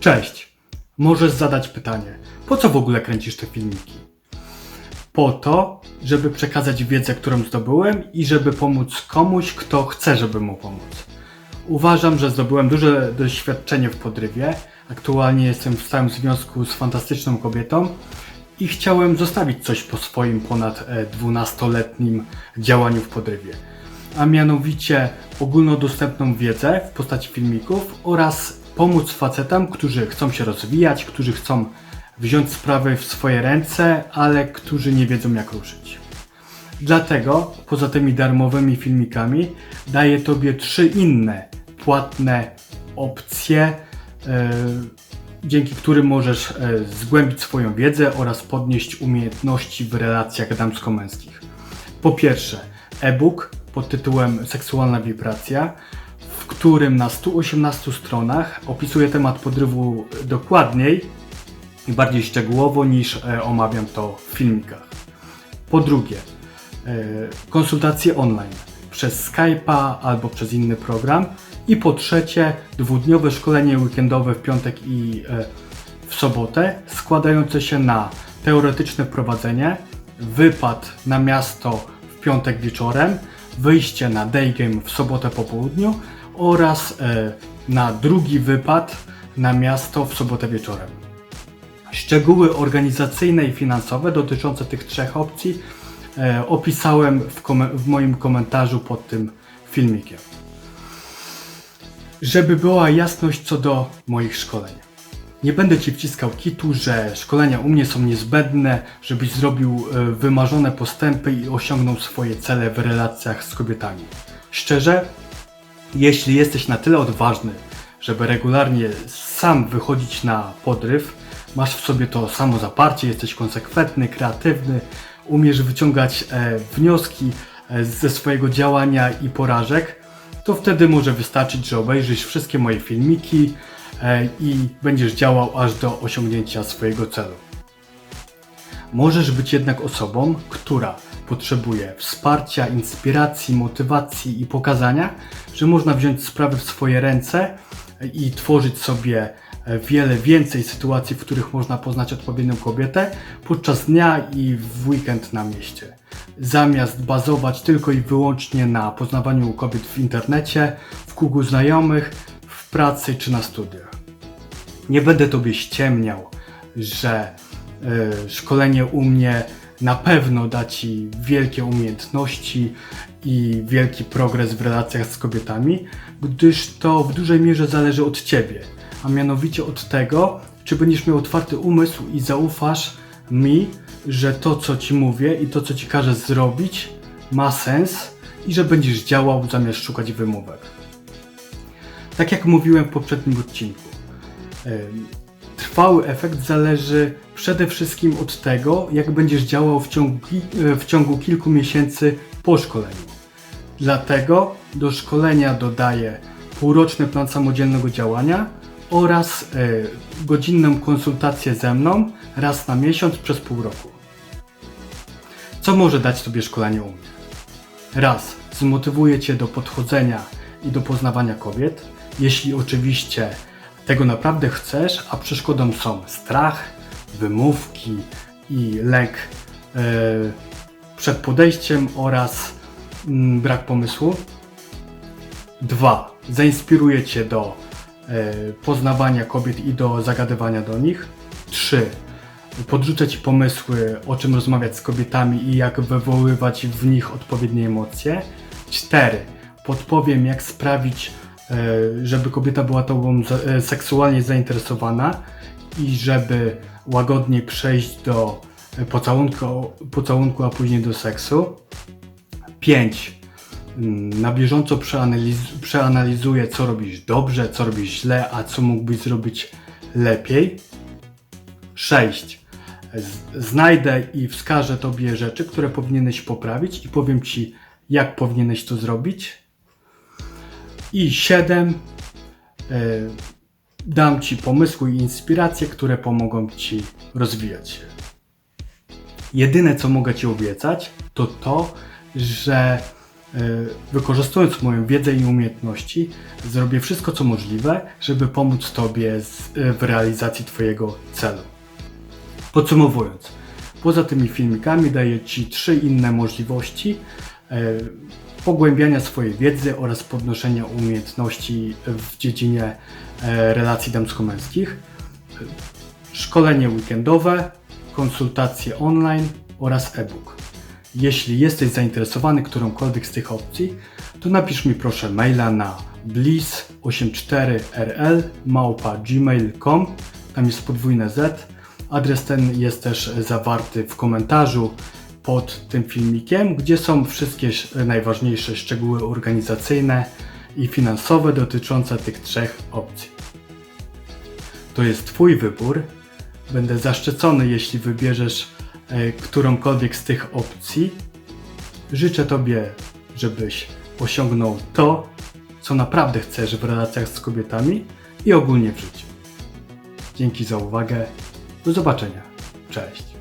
Cześć! Możesz zadać pytanie, po co w ogóle kręcisz te filmiki? Po to, żeby przekazać wiedzę, którą zdobyłem i żeby pomóc komuś, kto chce, żeby mu pomóc. Uważam, że zdobyłem duże doświadczenie w podrywie. Aktualnie jestem w stałym związku z fantastyczną kobietą i chciałem zostawić coś po swoim ponad e, 12-letnim działaniu w podrywie. A mianowicie ogólnodostępną wiedzę w postaci filmików oraz pomóc facetom, którzy chcą się rozwijać, którzy chcą wziąć sprawy w swoje ręce, ale którzy nie wiedzą jak ruszyć. Dlatego, poza tymi darmowymi filmikami, daję Tobie trzy inne płatne opcje, e, dzięki którym możesz e, zgłębić swoją wiedzę oraz podnieść umiejętności w relacjach damsko-męskich. Po pierwsze, e-book pod tytułem Seksualna wibracja, którym na 118 stronach opisuję temat podrywu dokładniej i bardziej szczegółowo niż e, omawiam to w filmikach. Po drugie, e, konsultacje online przez Skype'a albo przez inny program. I po trzecie, dwudniowe szkolenie weekendowe w piątek i e, w sobotę, składające się na teoretyczne prowadzenie, wypad na miasto w piątek wieczorem, wyjście na day game w sobotę po południu oraz e, na drugi wypad na miasto w sobotę wieczorem. Szczegóły organizacyjne i finansowe dotyczące tych trzech opcji e, opisałem w, w moim komentarzu pod tym filmikiem. Żeby była jasność co do moich szkoleń. Nie będę Ci wciskał kitu, że szkolenia u mnie są niezbędne, żebyś zrobił e, wymarzone postępy i osiągnął swoje cele w relacjach z kobietami. Szczerze, jeśli jesteś na tyle odważny, żeby regularnie sam wychodzić na podryw, masz w sobie to samo zaparcie, jesteś konsekwentny, kreatywny, umiesz wyciągać e, wnioski e, ze swojego działania i porażek, to wtedy może wystarczyć, że obejrzysz wszystkie moje filmiki e, i będziesz działał aż do osiągnięcia swojego celu. Możesz być jednak osobą, która potrzebuje wsparcia, inspiracji, motywacji i pokazania, że można wziąć sprawy w swoje ręce i tworzyć sobie wiele więcej sytuacji, w których można poznać odpowiednią kobietę podczas dnia i w weekend na mieście. Zamiast bazować tylko i wyłącznie na poznawaniu kobiet w internecie, w krugu znajomych, w pracy czy na studiach. Nie będę tobie ściemniał, że y, szkolenie u mnie na pewno da ci wielkie umiejętności i wielki progres w relacjach z kobietami, gdyż to w dużej mierze zależy od ciebie, a mianowicie od tego, czy będziesz miał otwarty umysł i zaufasz mi, że to co ci mówię i to co ci każę zrobić ma sens i że będziesz działał zamiast szukać wymówek. Tak jak mówiłem w poprzednim odcinku, trwały efekt zależy przede wszystkim od tego, jak będziesz działał w ciągu, e, w ciągu kilku miesięcy po szkoleniu. Dlatego do szkolenia dodaję półroczny plan samodzielnego działania oraz e, godzinną konsultację ze mną raz na miesiąc przez pół roku. Co może dać Tobie szkolenie u mnie? Raz, zmotywuje Cię do podchodzenia i do poznawania kobiet, jeśli oczywiście tego naprawdę chcesz, a przeszkodą są strach, wymówki i lęk e, przed podejściem oraz mm, brak pomysłu. Dwa, zainspiruje Cię do e, poznawania kobiet i do zagadywania do nich. Trzy, podrzucę Ci pomysły, o czym rozmawiać z kobietami i jak wywoływać w nich odpowiednie emocje. 4. Podpowiem, jak sprawić, żeby kobieta była Tobą e, seksualnie zainteresowana i żeby łagodnie przejść do e, pocałunku, pocałunku a później do seksu. 5. Na bieżąco przeanaliz- przeanalizuję, co robisz dobrze, co robisz źle, a co mógłbyś zrobić lepiej. 6. Z- Znajdę i wskażę Tobie rzeczy, które powinieneś poprawić i powiem Ci, jak powinieneś to zrobić. I 7. Dam Ci pomysły i inspiracje, które pomogą Ci rozwijać się. Jedyne, co mogę Ci obiecać, to to, że E, Wykorzystując moją wiedzę i umiejętności, zrobię wszystko co możliwe, żeby pomóc Tobie e, w realizacji Twojego celu. Podsumowując, poza tymi filmikami daję Ci trzy inne możliwości e, pogłębiania swojej wiedzy oraz podnoszenia umiejętności w dziedzinie e, relacji damsko-męskich. Szkolenie weekendowe, konsultacje online oraz e-book. Jeśli jesteś zainteresowany którąkolwiek z tych opcji, to napisz mi proszę maila na bliss84rl@gmail.com. Tam jest podwójne Z. Adres ten jest też zawarty w komentarzu pod tym filmikiem, gdzie są wszystkie sz- najważniejsze szczegóły organizacyjne i finansowe dotyczące tych trzech opcji. To jest Twój wybór. Będę zaszczycony, jeśli wybierzesz e, którąkolwiek z tych opcji. Życzę Tobie, żebyś osiągnął to, co naprawdę chcesz w relacjach z kobietami i ogólnie w życiu. Dzięki za uwagę. Do zobaczenia. Cześć.